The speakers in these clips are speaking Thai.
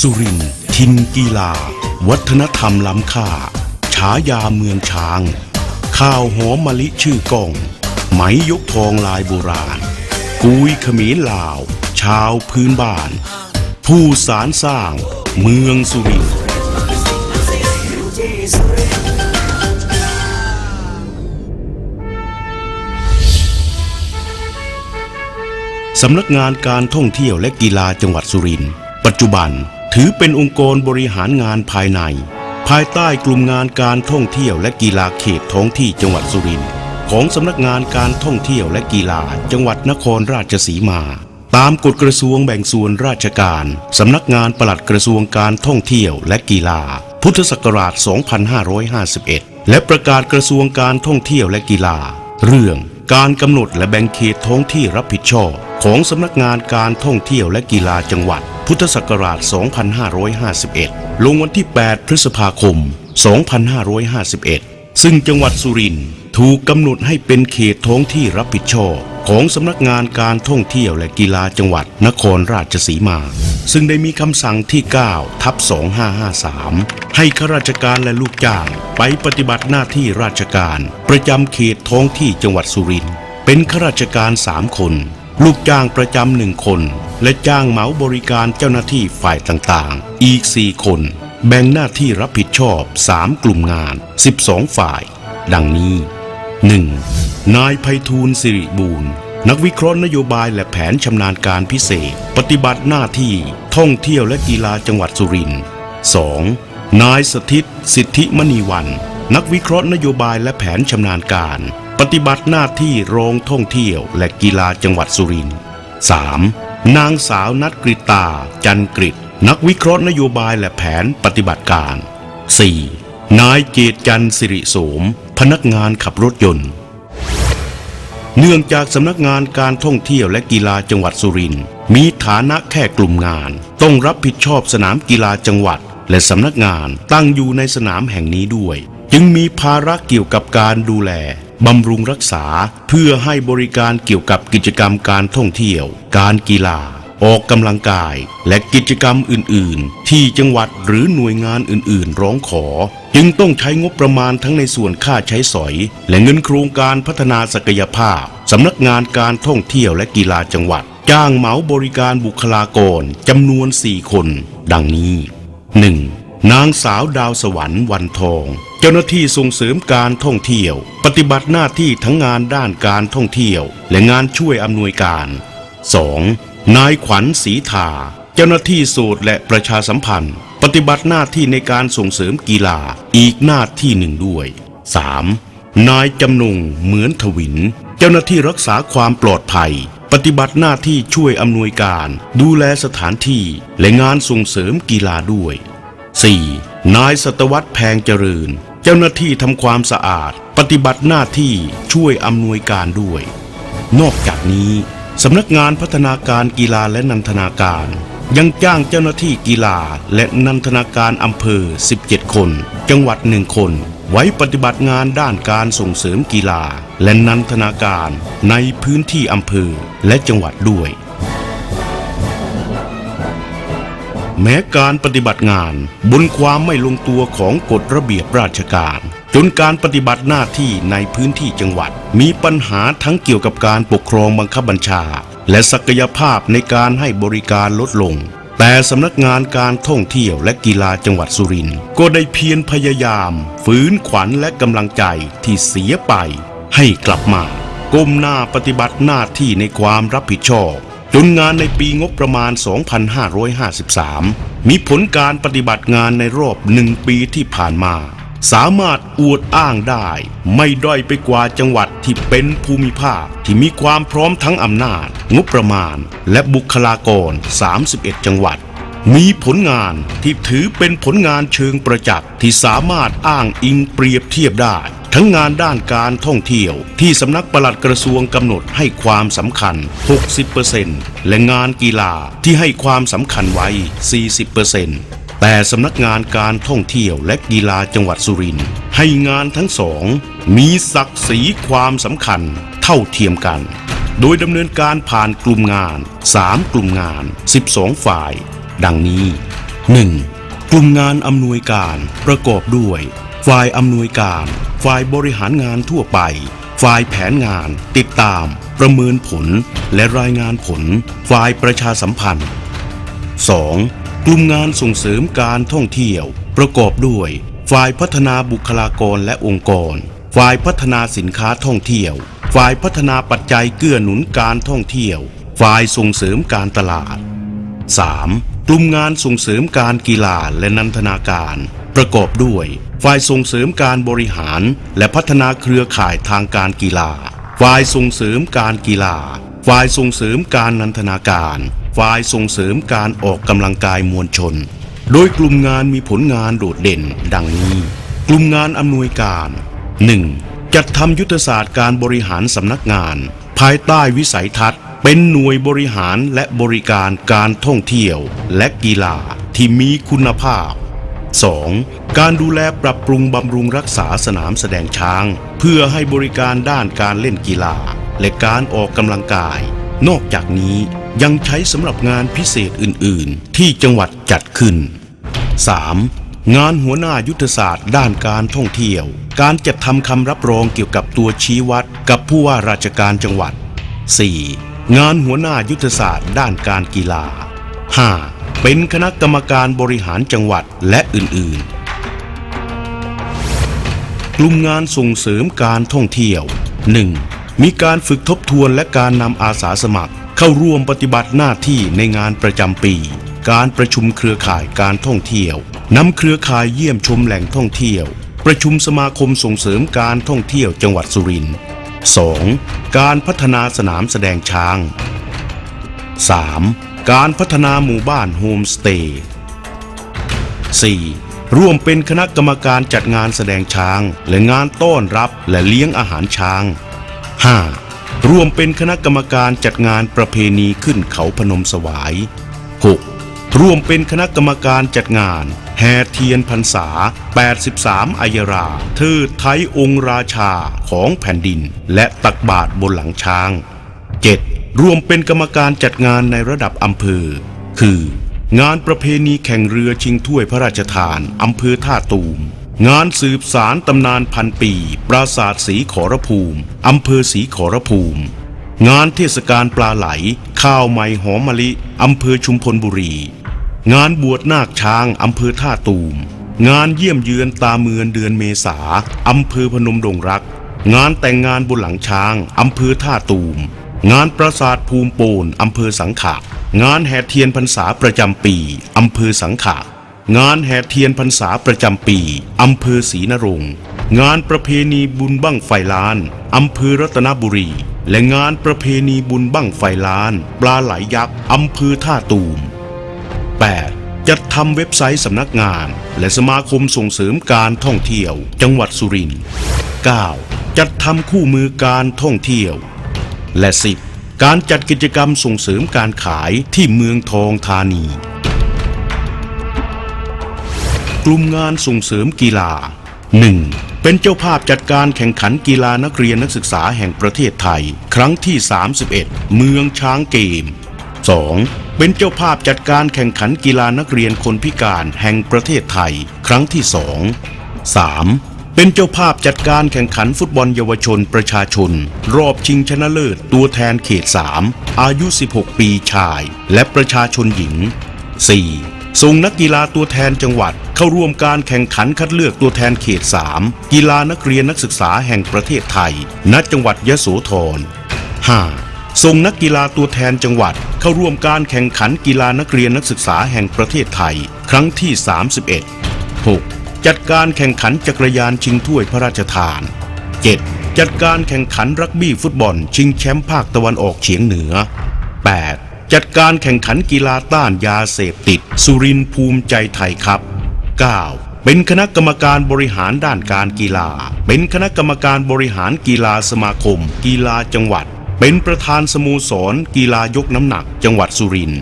สุรินทร์ทินกีฬา วัฒนธรรมล้ำค่า ฉายาเมืองช้าง ข้าวหอมมะลิชื่อก้อง ไหมยกทองลายโบราณ กุยขมรลาว ชาวพื้นบ้าน ผู้สารสร้างเมืองสุรินทร์สำนักงานการท่องเที่ยวและกีฬาจังหวัดสุรินทร์ปัจจุบัน ถือเป็นองค์กรบริหารงานภายใน ภายใต้กลุ่มงานการท่องเที่ยวและกีฬาเขตท้องที่จังหวัดสุรินทร์ของสำนักงานการท่องเที่ยวและกีฬาจังหวัดนครราชสีมา ตามกฎกระทรวงแบ่งส่วนราชการสำนักงานปลัดกระทรวงการท่องเที่ยวและกีฬา พุทธศักราช 2551 และประกาศกระทรวงการท่องเที่ยวและกีฬา เรื่อง การกำหนดและแบ่งเขตท้องที่รับผิดชอบของสำนักงานการท่องเที่ยวและกีฬาจังหวัด พุทธศักราช 2551 ลงวันที่ 8 พฤษภาคม 2551 ซึ่งจังหวัดสุรินทร์ถูกกำหนดให้เป็นเขตท้องที่รับผิดชอบของสำนักงานการท่องเที่ยวและกีฬาจังหวัดนครราชสีมา ซึ่งได้มีคำสั่งที่ 9 ทับ 2553 ให้ข้าราชการและลูกจ้างไปปฏิบัติหน้าที่ราชการ ประจำเขตท้องที่จังหวัดสุรินทร์เป็นข้าราชการ3คน ลูกจ้างประจำหนึ่งคน และจ้างเหมาบริการเจ้าหน้าที่ฝ่ายต่างๆ อีก 4 คน แบ่งหน้าที่รับผิดชอบ 3 กลุ่มงาน 12 ฝ่าย ดังนี้ 1. นายไพฑูรย์สิริบูรณ์ นักวิเคราะห์นโยบายและแผนชำนาญการพิเศษ ปฏิบัติหน้าที่ท่องเที่ยวและกีฬาจังหวัดสุรินทร์ 2. นายสถิตสิทธิมณีวัน นักวิเคราะห์นโยบายและแผนชำนาญการ ปฏิบัติหน้าที่รองท่องเที่ยวและกีฬาจังหวัดสุรินทร์ 3. นางสาวนัทกริตา จันกริตนักวิเคราะห์นโยบายและแผนปฏิบัติการ 4. นายเกตจันสิริโสม พนักงานขับรถยนต์ เนื่องจากสำนักงานการท่องเที่ยวและกีฬาจังหวัดสุรินทร์มีฐานะแค่กลุ่มงาน ต้องรับผิดชอบสนามกีฬาจังหวัด และสำนักงานตั้งอยู่ในสนามแห่งนี้ด้วย จึงมีภาระเกี่ยวกับการดูแลบำรุงรักษาเพื่อให้บริการเกี่ยวกับกิจกรรมการท่องเที่ยว การกีฬา ออกกำลังกายและกิจกรรมอื่น ๆ ที่จังหวัดหรือหน่วยงานอื่น ๆ ร้องขอ จึงต้องใช้งบประมาณทั้งในส่วนค่าใช้สอย และเงินโครงการพัฒนาศักยภาพสำนักงานการท่องเที่ยวและกีฬาจังหวัด จ้างเหมาบริการบุคลากรจำนวน 4 คน ดังนี้ 1. นางสาวดาวสวรรค์วันทองเจ้าหน้าที่ส่งเสริมการท่องเที่ยว ปฏิบัติหน้าที่ทั้งงานด้านการท่องเที่ยว และงานช่วยอำนวยการ 2. นายขวัญศรีทาเจ้าหน้าที่โสดและประชาสัมพันธ์ ปฏิบัติหน้าที่ในการส่งเสริมกีฬาอีกหน้าที่หนึ่งด้วย 3. นายจำนงเหมือนทวิน เจ้าหน้าที่รักษาความปลอดภัย ปฏิบัติหน้าที่ช่วยอำนวยการ ดูแลสถานที่และงานส่งเสริมกีฬาด้วย 4. นายสตวัตแพงเจริญ เจ้าหน้าที่ทำความสะอาด ปฏิบัติหน้าที่ช่วยอำนวยการด้วย นอกจากนี้ สำนักงานพัฒนาการกีฬาและนันทนาการ ยังจ้างเจ้าหน้าที่กีฬาและนันทนาการอำเภอ 17 คน จังหวัดหนึ่งคน ไว้ปฏิบัติงานด้านการส่งเสริมกีฬา และนันทนาการในพื้นที่อำเภอและจังหวัดด้วย แม้การปฏิบัติงานบนความไม่ลงตัวของกฎระเบียบราชการ จนการปฏิบัติหน้าที่ในพื้นที่จังหวัด มีปัญหาทั้งเกี่ยวกับการปกครองบังคับบัญชา และศักยภาพในการให้บริการลดลง แต่สำนักงานการท่องเที่ยวและกีฬาจังหวัดสุรินทร์ก็ได้เพียรพยายามฟื้นขวัญและกำลังใจที่เสียไป ให้กลับมาก้มหน้าปฏิบัติหน้าที่ในความรับผิดชอบจนงานในปีงบประมาณ 2553 มีผลการปฏิบัติงานในรอบหนึ่งปีที่ผ่านมา สามารถอวดอ้างได้ ไม่ด้อยไปกว่าจังหวัดที่เป็นภูมิภาคที่มีความพร้อมทั้งอำนาจ งบประมาณ และบุคลากร 31 จังหวัด มีผลงานที่ถือเป็นผลงานเชิงประจักษ์ที่สามารถอ้างอิงเปรียบเทียบได้ ทั้งงานด้านการท่องเที่ยว ที่สำนักปลัดกระทรวงกำหนดให้ความสำคัญ 60%และงานกีฬาที่ให้ความสำคัญไว้ 40% แต่สำนักงานการท่องเที่ยวและกีฬาจังหวัดสุรินทร์ให้งานทั้งสอง มีศักดิ์ศรีความสำคัญเท่าเทียมกัน โดยดำเนินการผ่านกลุ่มงาน 3 กลุ่มงาน 12 ฝ่าย ดังนี้ 1. กลุ่มงานอำนวยการประกอบด้วย ฝ่ายอำนวยการ ฝ่ายบริหารงานทั่วไป ฝ่ายแผนงาน ติดตาม ประเมินผล และรายงานผล ฝ่ายประชาสัมพันธ์ 2. กลุ่มงานส่งเสริมการท่องเที่ยว ประกอบด้วย ฝ่ายพัฒนาบุคลากรและองค์กร ฝ่ายพัฒนาสินค้าท่องเที่ยว ฝ่ายพัฒนาปัจจัยเกื้อหนุนการท่องเที่ยว ฝ่ายส่งเสริมการตลาด 3. กลุ่มงานส่งเสริมการกีฬาและนันทนาการ ประกอบด้วย ฝ่ายส่งเสริมการบริหาร และพัฒนาเครือข่ายทางการกีฬา ฝ่ายส่งเสริมการกีฬา ฝ่ายส่งเสริมการนันทนาการ ฝ่ายส่งเสริมการออกกำลังกายมวลชน โดยกลุ่มงานมีผลงานโดดเด่น ดังนี้ กลุ่มงานอำนวยการ 1. จัดทำยุทธศาสตร์การบริหารสำนักงาน ภายใต้วิสัยทัศน์ เป็นหน่วยบริหารและบริการการท่องเที่ยวและกีฬาที่มีคุณภาพ 2. การดูแลปรับปรุงบำรุงรักษาสนามแสดงช้าง เพื่อให้บริการด้านการเล่นกีฬา และการออกกำลังกาย นอกจากนี้ ยังใช้สำหรับงานพิเศษอื่น ๆ ที่จังหวัดจัดขึ้น 3. งานหัวหน้ายุทธศาสตร์ด้านการท่องเที่ยว การจัดทำคำรับรองเกี่ยวกับตัวชี้วัดกับผู้ว่าราชการจังหวัด 4. งานหัวหน้ายุทธศาสตร์ด้านการกีฬา 5. เป็นคณะกรรมการบริหารจังหวัดและอื่น ๆ กลุ่มงานส่งเสริมการท่องเที่ยว 1. มีการฝึกทบทวนและการนำอาสาสมัคร เข้าร่วมปฏิบัติหน้าที่ในงานประจำปี การประชุมเครือข่ายการท่องเที่ยวนำเครือข่ายเยี่ยมชมแหล่งท่องเที่ยว ประชุมสมาคมส่งเสริมการท่องเที่ยวจังหวัดสุรินทร์ 2. การพัฒนาสนามแสดงช้าง 3. การพัฒนาหมู่บ้านโฮมสเตย์ 4. ร่วมเป็นคณะกรรมการจัดงานแสดงช้าง และงานต้อนรับและเลี้ยงอาหารช้าง 5. รวมเป็นคณะกรรมการจัดงานประเพณีขึ้นเขาพนมสวาย 6. รวมเป็นคณะกรรมการจัดงาน แห่เทียนพรรษา 83 อัยราเทิดไทยองค์ราชาของแผ่นดิน และตักบาทบนหลังช้าง 7. รวมเป็นกรรมการจัดงานในระดับอำเภอ คือ งานประเพณีแข่งเรือชิงถ้วยพระราชทานอำเภอท่าตูม งานสืบสารตำนานพันปี ปราสาทสีขอรภูมิ อำเภอสีขอรภูมิ งานเทศกาลปลาไหล ข้าวไหม่หอมมะลิ อำเภอชุมพลบุรี งานบวชนาคช้าง อำเภอท่าตูม งานเยี่ยมเยือนตาเมือนเดือนเมษา อำเภอพนมดงรัก งานแต่งงานบนหลังช้าง อำเภอท่าตูม งานปราสาทภูมิโปนอำเภอสังขะ งานแห่เทียนพรรษาประจำปี อำเภอสังขะ งานแห่เทียนพรรษาประจำปีอำเภอศรีนรงค์งานประเพณีบุญบั้งไฟล้านอำเภอรัตนบุรี และงานประเพณีบุญบั้งไฟล้าน ปลาไหลยักษ์อำเภอท่าตูม 8. จัดทำเว็บไซต์สำนักงาน และสมาคมส่งเสริมการท่องเที่ยว จังหวัดสุรินทร์ 9. จัดทำคู่มือการท่องเที่ยว และ 10. การจัดกิจกรรมส่งเสริมการขายที่เมืองทองธานี กลุ่มงานส่งเสริมกีฬา 1. เป็นเจ้าภาพจัดการแข่งขันกีฬานักเรียนนักศึกษาแห่งประเทศไทย ครั้งที่ 31 เมืองช้างเกม 2. เป็นเจ้าภาพจัดการแข่งขันกีฬานักเรียนคนพิการแห่งประเทศไทย ครั้งที่ 2 3. เป็นเจ้าภาพจัดการแข่งขันฟุตบอลเยาวชนประชาชน รอบชิงชนะเลิศตัวแทนเขต 3 อายุ 16 ปีชาย และประชาชนหญิง 4. ส่งนักกีฬาตัวแทนจังหวัด เข้าร่วมการแข่งขันคัดเลือกตัวแทนเขต 3 กีฬานักเรียนนักศึกษาแห่งประเทศไทย ณ จังหวัดยะโสธร 5. ส่งนักกีฬาตัวแทนจังหวัด เข้าร่วมการแข่งขันกีฬานักเรียนนักศึกษาแห่งประเทศไทย ครั้งที่ 31 6. จัดการแข่งขันจักรยานชิงถ้วยพระราชทาน 7. จัดการแข่งขันรักบี้ฟุตบอล ชิงแชมป์ภาคตะวันออกเฉียงเหนือ 8. จัดการแข่งขันกีฬาต้านยาเสพติด สุรินภูมิใจไทยครับ 9. เป็นคณะกรรมการบริหารด้านการกีฬา เป็นคณะกรรมการบริหารกีฬาสมาคม กีฬาจังหวัด เป็นประธานสโมสร กีฬายกน้ำหนัก จังหวัดสุริน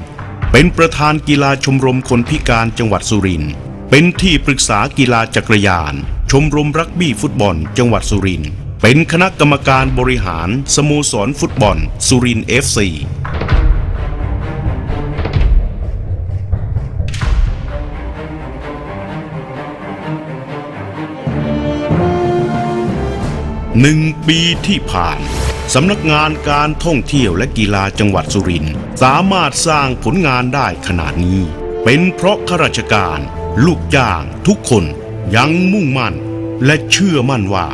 เป็นประธานกีฬาชมรมคนพิการจังหวัดสุรินเป็นที่ปรึกษากีฬาจักรยาน ชมรมรักบี้ฟุตบอล จังหวัดสุรินเป็นคณะกรรมการบริหารสโมสรฟุตบอล สุรินเอฟซี หนึ่งปีที่ผ่านสำนักงานการท่องเที่ยวและกีฬาจังหวัดสุรินทร์สามารถสร้างผลงานได้ขนาดนี้ เป็นเพราะข้าราชการ ลูกจ้างทุกคนยังมุ่งมั่น และเชื่อมั่นว่า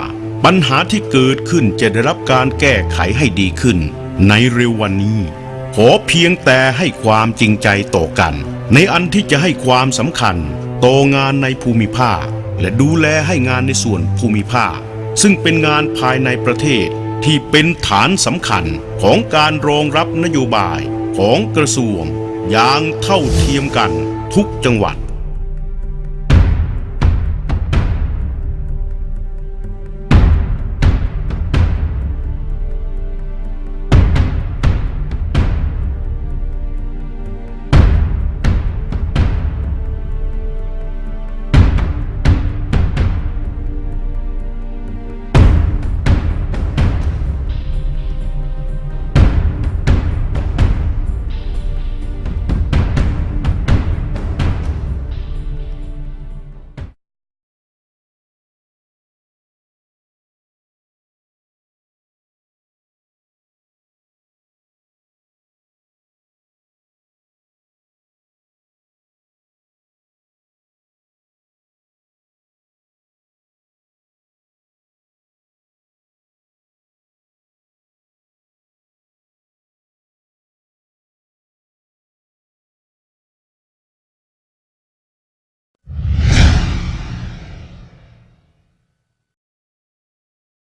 ปัญหาที่เกิดขึ้นจะได้รับการแก้ไขให้ดีขึ้น ในเร็ววันนี้ ขอเพียงแต่ให้ความจริงใจต่อกัน ในอันที่จะให้ความสำคัญต่องานในภูมิภาค และดูแลให้งานในส่วนภูมิภาค ซึ่งเป็นงานภายในประเทศที่เป็นฐานสำคัญของการรองรับนโยบายของกระทรวงอย่างเท่าเทียมกันทุกจังหวัด